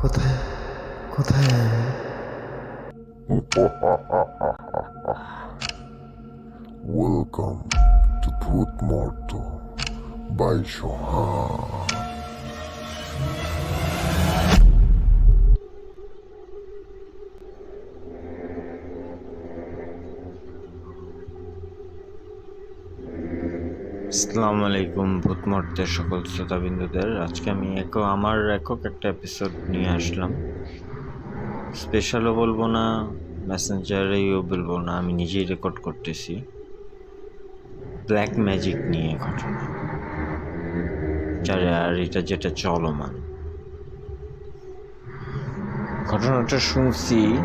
কোথায় কোথায় আমি Welcome to Truth Morto by Shohan. আসসালামু আলাইকুম ভূতমর্তের সকল শ্রোতাবিন্দুদের। আজকে আমি এক আমার একক একটা এপিসোড নিয়ে আসলাম। স্পেশালও বলব না মেসেঞ্জারেও বলব না, আমি নিজেই রেকর্ড করতেছি। ব্ল্যাক ম্যাজিক নিয়ে ঘটনা। যারা আর এটা যেটা চলমান। ঘটনাটা শুনছি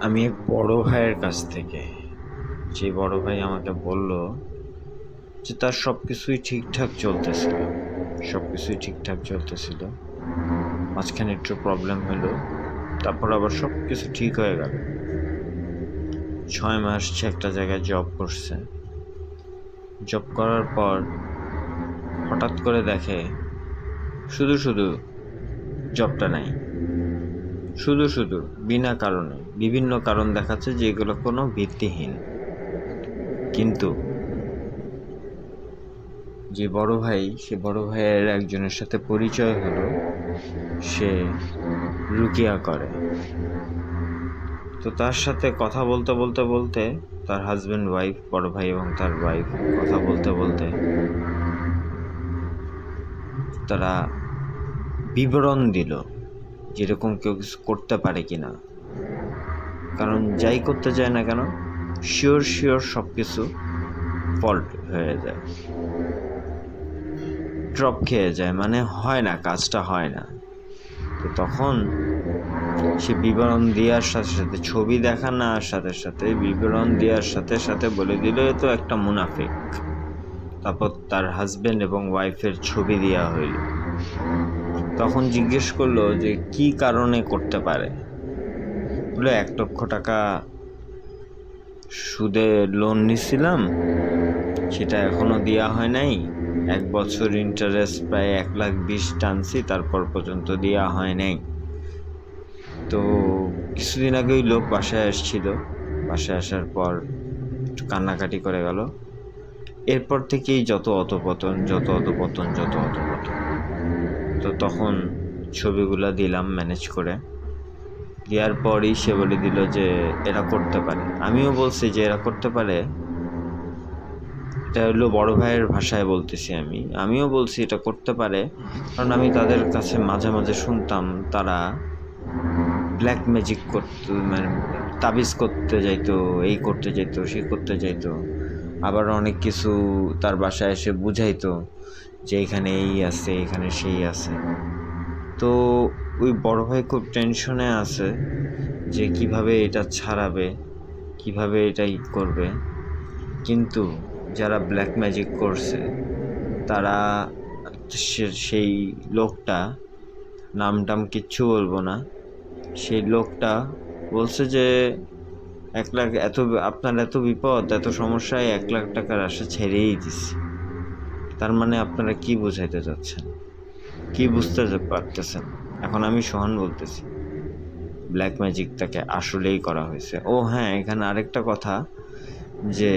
আমি এক বড় ভাইয়ের কাছ থেকে। যে বড় ভাই আমাকে বলল যে তার সব কিছুই ঠিকঠাক চলতেছিল। সব কিছুই ঠিকঠাক চলতেছিল। মাঝখানে একটু প্রবলেম হলো, তারপর আবার সব কিছু ঠিক হয়ে গেল। ছয় মাস সে একটা জায়গায় জব করছে। জব করার পর হঠাৎ করে দেখে শুধু শুধু জবটা নাই। শুধু শুধু বিনা কারণে, বিভিন্ন কারণ দেখাচ্ছে যে এগুলো কোনো ভিত্তিহীন। কিন্তু যে বড় ভাই, সে বড় ভাইয়ের একজনের সাথে পরিচয় হলো, সে রুকিয়া করে। তো তার সাথে কথা বলতে বলতে বলতে তার হাজব্যান্ড ওয়াইফ বড় ভাই এবং তার ওয়াইফ কথা বলতে বলতে তারা বিবরণ দিল যেরকম কেউ কিছু করতে পারে কি না কারণ যাই করতে যায় না কেন শিওর শিওর সব কিছু ফল্ট হয়ে যায়। ড্রপ খেয়ে যায় মানে হয় না, কাজটা হয় না। তো তখন সে বিবরণ দেওয়ার সাথে সাথে, ছবি দেখানোর সাথে সাথে, বিবরণ দেওয়ার সাথে সাথে বলে দিল তো একটা মুনাফিক। তারপর তার হাজবেন্ড এবং ওয়াইফের ছবি দেওয়া হইল। তখন জিজ্ঞেস করল যে, কি কারণে করতে পারে? বলে, এক লক্ষ টাকা সুদে লোন নিছিলাম, সেটা এখনও দেওয়া হয় নাই। এক বছর ইন্টারেস্ট প্রায় এক লাখ বিশ টানছি, তারপর পর্যন্ত দেওয়া হয় নাই। তো কিছুদিন আগে ওই লোক বাসায় আসছিল। বাসায় আসার পর একটু কান্নাকাটি করে গেল। এরপর থেকেই যত অতপতন যত অতপতন যত অতপতন তো তখন ছবিগুলো দিলাম ম্যানেজ করে। দেওয়ার পরই সে বলে দিল যে, এরা করতে পারে। আমিও বলছি যে, এরা করতে পারে। এটা হলো বড় ভাইয়ের ভাষায় বলতেছি আমি। আমিও বলছি এটা করতে পারে। কারণ আমি তাদের কাছে মাঝে মাঝে শুনতাম তারা ব্ল্যাক ম্যাজিক করতে মানে তাবিজ করতে যাইতো, এই করতে যাইতো, সে করতে যাইতো। আবার অনেক কিছু তার বাসায় এসে বুঝাইতো যে এখানে এই আছে, এখানে সেই আছে। তো ওই বড় ভাই খুব টেনশনে আছে যে কীভাবে এটা ছাড়াবে, কীভাবে এটাই করবে। কিন্তু যারা ব্ল্যাক ম্যাজিক করছে, তারা সেই লোকটা নাম টাম কিচ্ছু বলব না, সেই লোকটা বলছে যে, এক লাখ এত, আপনার এত বিপদ, এত সমস্যায় এক লাখ টাকার আশা ছেড়েই দিছি। তার মানে আপনারা কি বোঝাইতে চাচ্ছেন? কি বুঝতে পারতেছেন? এখন আমি সোহান বলতেছি ব্ল্যাক ম্যাজিকটাকে আসলেই করা হয়েছে। ও হ্যাঁ এখানে আরেকটা কথা যে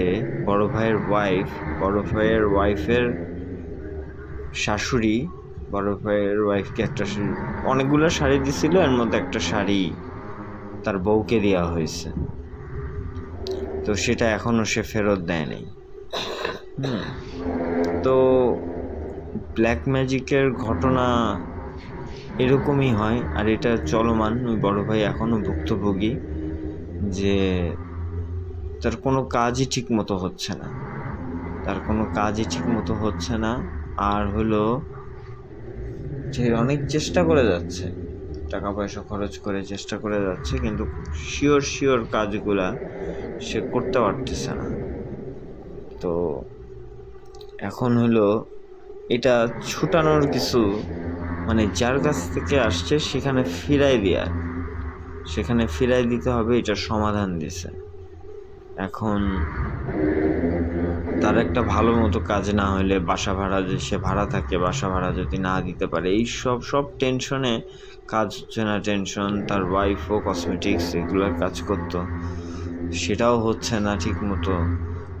বড় ভাইয়ের ওয়াইফ বড় ভাইয়ের ওয়াইফের শাশুড়ি, বড় ভাইয়ের ওয়াইফকে একটা অনেকগুলো শাড়ি দিছিল, এর মধ্যে একটা শাড়ি তার বউকে দেওয়া হয়েছে। তো সেটা এখনও সে ফেরত দেয় নাই হুম। তো ব্ল্যাক ম্যাজিকের ঘটনা এরকমই হয়, আর এটা চলমান। ওই বড় ভাই এখনও ভুক্তভোগী যে তার কোনো কাজই ঠিক মতো হচ্ছে না। তার কোনো কাজই ঠিক মতো হচ্ছে না। আর হলো যে অনেক চেষ্টা করে যাচ্ছে। টাকা পয়সা খরচ করে চেষ্টা করে যাচ্ছে, কিন্তু শিওর শিওর কাজগুলা সে করতে পারতেছে না। তো এখন হলো এটা ছুটানোর কিছু মানে যার কাছ থেকে আসছে সেখানে ফিরাই দেওয়ার সেখানে ফিরাই দিতে হবে এটার সমাধান দিছে। এখন তার একটা ভালো মতো কাজ না হলে বাসা ভাড়া যে সে ভাড়া থাকে, বাসা ভাড়া যদি না দিতে পারে, এই সব সব টেনশনে কাজ হচ্ছে না টেনশন তার ওয়াইফও কসমেটিক্স এগুলোর কাজ করতো। সেটাও হচ্ছে না ঠিক মতো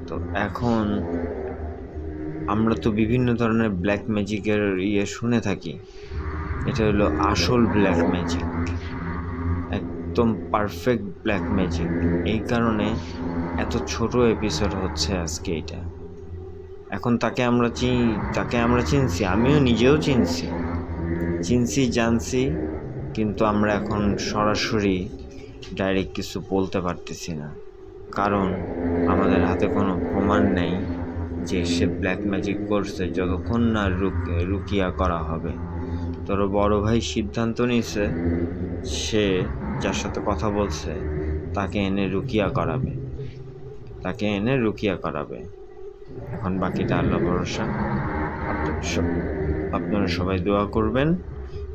তো এখন আমরা তো বিভিন্ন ধরনের ব্ল্যাক ম্যাজিকের ইয়ে শুনে থাকি। এটা হলো আসল ব্ল্যাক ম্যাজিক একদম পারফেক্ট ব্ল্যাক ম্যাজিক এই কারণে এত ছোট এপিসোড হচ্ছে আজকে এটা। এখন তাকে আমরা চিনি তাকে আমরা চিনছি, আমিও নিজেও চিনছি। চিনছি, জানছি, কিন্তু আমরা এখন সরাসরি ডাইরেক্ট কিছু বলতে পারতেছি না। কারণ আমাদের হাতে কোনো প্রমাণ নেই যে সে ব্ল্যাক ম্যাজিক করছে যতক্ষণ না রুক- রুকিয়া করা হবে। তোর বড় ভাই সিদ্ধান্ত নিয়েছে, সে যার সাথে কথা বলছে, তাকে এনে রুকিয়া করাবে। তাকে এনে রুকিয়া করাবে। এখন বাকিটা আল্লাহ ভরসা। আপনারা সবাই দোয়া করবেন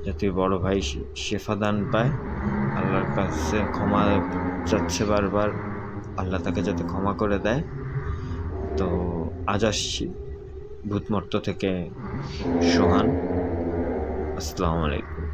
যাতে বড় ভাই শে- শেফাদান পায়। আল্লাহর কাছে ক্ষমা চাচ্ছে বারবার। আল্লাহ তাকে যাতে ক্ষমা করে দেয়। তো আজ আসছি ভূতমর্ত থেকে সোহান। আসসালামু আলাইকুম।